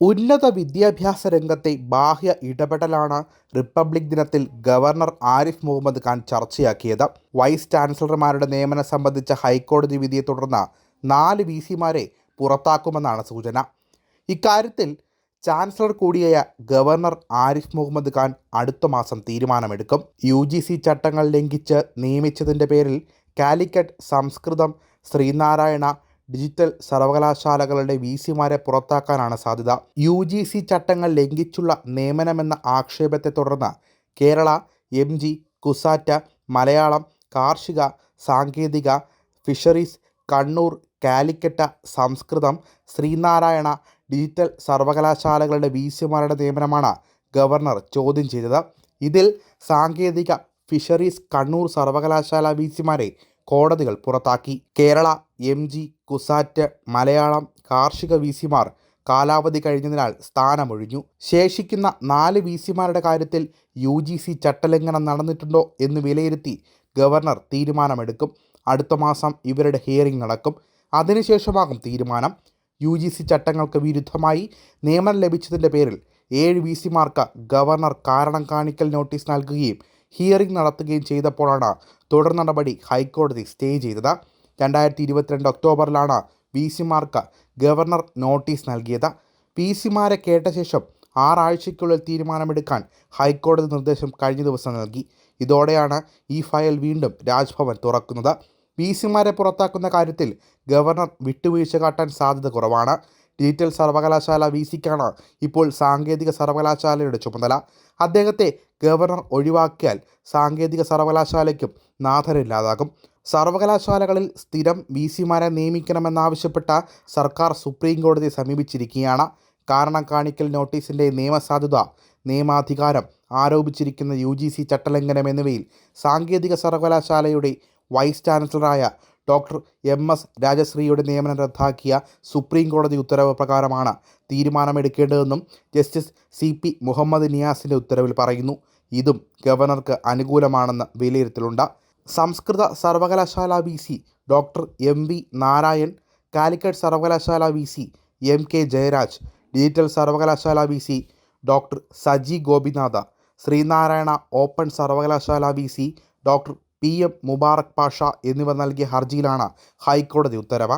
ഉന്നത വിദ്യാഭ്യാസ രംഗത്തെ ബാഹ്യ ഇടപെടലാണ് റിപ്പബ്ലിക് ദിനത്തിൽ ഗവർണർ ആരിഫ് മുഹമ്മദ് ഖാൻ ചർച്ചയാക്കിയത്. വൈസ് ചാൻസലർമാരുടെ നിയമനം സംബന്ധിച്ച ഹൈക്കോടതി വിധിയെ തുടർന്ന് നാല് വി സിമാരെ പുറത്താക്കുമെന്നാണ് സൂചന. ഇക്കാര്യത്തിൽ ചാൻസലർ കൂടിയായ ഗവർണർ ആരിഫ് മുഹമ്മദ് ഖാൻ അടുത്ത മാസം തീരുമാനമെടുക്കും. യു ജി സി ചട്ടങ്ങൾ ലംഘിച്ച് നിയമിച്ചതിന്റെ പേരിൽ കാലിക്കറ്റ് സംസ്കൃതം ശ്രീനാരായണ ഡിജിറ്റൽ സർവകലാശാലകളുടെ വി സിമാരെ പുറത്താക്കാനാണ് സാധ്യത. യു ജി സി ചട്ടങ്ങൾ ലംഘിച്ചുള്ള നിയമനമെന്ന ആക്ഷേപത്തെ തുടർന്ന് കേരള എം ജി കുസാറ്റ മലയാളം കാർഷിക സാങ്കേതിക ഫിഷറീസ് കണ്ണൂർ കാലിക്കറ്റ സംസ്കൃതം ശ്രീനാരായണ ഡിജിറ്റൽ സർവകലാശാലകളുടെ വി സിമാരുടെ നിയമനമാണ് ഗവർണർ ചോദ്യം ചെയ്തത്. ഇതിൽ സാങ്കേതിക ഫിഷറീസ് കണ്ണൂർ സർവകലാശാല വി സിമാരെ കോടതികൾ പുറത്താക്കി. കേരള എം ജി കുസാറ്റ് മലയാളം കാർഷിക വി സിമാർ കാലാവധി കഴിഞ്ഞതിനാൽ സ്ഥാനമൊഴിഞ്ഞു. ശേഷിക്കുന്ന നാല് വി സിമാരുടെ കാര്യത്തിൽ യു ജി സി ചട്ടലംഘനം നടന്നിട്ടുണ്ടോ എന്ന് വിലയിരുത്തി ഗവർണർ തീരുമാനമെടുക്കും. അടുത്ത മാസം ഇവരുടെ ഹിയറിംഗ് നടക്കും. അതിനുശേഷമാകും തീരുമാനം. യു ജി സി ചട്ടങ്ങൾക്ക് വിരുദ്ധമായി നിയമനം ലഭിച്ചതിന്റെ പേരിൽ ഏഴ് വി സിമാർക്ക് ഗവർണർ കാരണം കാണിക്കൽ നോട്ടീസ് നൽകുകയും ഹിയറിംഗ് നടത്തുകയും ചെയ്തപ്പോഴാണ് തുടർ നടപടി ഹൈക്കോടതി സ്റ്റേ ചെയ്തത്. രണ്ടായിരത്തി ഇരുപത്തിരണ്ട് ഒക്ടോബറിലാണ് വി സിമാർക്ക് ഗവർണർ നോട്ടീസ് നൽകിയത്. പി സിമാരെ കേട്ട ശേഷം ആറാഴ്ചയ്ക്കുള്ളിൽ തീരുമാനമെടുക്കാൻ ഹൈക്കോടതി നിർദ്ദേശം കഴിഞ്ഞ ദിവസം നൽകി. ഇതോടെയാണ് ഈ ഫയൽ വീണ്ടും രാജ്ഭവൻ തുറക്കുന്നത്. പി സിമാരെ പുറത്താക്കുന്ന കാര്യത്തിൽ ഗവർണർ വിട്ടുവീഴ്ച കാട്ടാൻ സാധ്യത കുറവാണ്. ഡിജിറ്റൽ സർവകലാശാല വി സിക്കാണ് ഇപ്പോൾ സാങ്കേതിക സർവകലാശാലയുടെ ചുമതല. അദ്ദേഹത്തെ ഗവർണർ ഒഴിവാക്കിയാൽ സാങ്കേതിക സർവകലാശാലയ്ക്കും നാഥനില്ലാതാകും സർവകലാശാലകളിൽ സ്ഥിരം വി സിമാരെ നിയമിക്കണമെന്നാവശ്യപ്പെട്ട സർക്കാർ സുപ്രീം കോടതിയെ സമീപിച്ചിരിക്കുകയാണ്. കാരണം കാണിക്കൽ നോട്ടീസിന്റെ നിയമസാധുത നിയമാധികാരം ആരോപിച്ചിരിക്കുന്ന യു ജി സി ചട്ടലംഘനം എന്നിവയിൽ സാങ്കേതിക സർവകലാശാലയുടെ വൈസ് ചാൻസലറായ ഡോക്ടർ എം എസ് രാജശ്രീയുടെ നിയമനം റദ്ദാക്കിയ സുപ്രീം കോടതി ഉത്തരവ് പ്രകാരമാണ് തീരുമാനമെടുക്കേണ്ടതെന്നും ജസ്റ്റിസ് സി പി മുഹമ്മദ് നിയാസിന്റെ ഉത്തരവിൽ പറയുന്നു. ഇതും ഗവർണർക്ക് അനുകൂലമാണെന്ന് വിലയിരുത്തലുണ്ട്. സംസ്കൃത സർവകലാശാല V C doctor M V Narayan Calicut സർവകലാശാല V C M K Jayaraj digital സർവകലാശാല V C doctor Saji Gopinath Sreenarayana open സർവകലാശാല V C doctor P M Mubarak Pasha എന്നിവർ നൽകിയ ഹർജിയിലാണ് ഹൈക്കോടതി ഉത്തരവ്.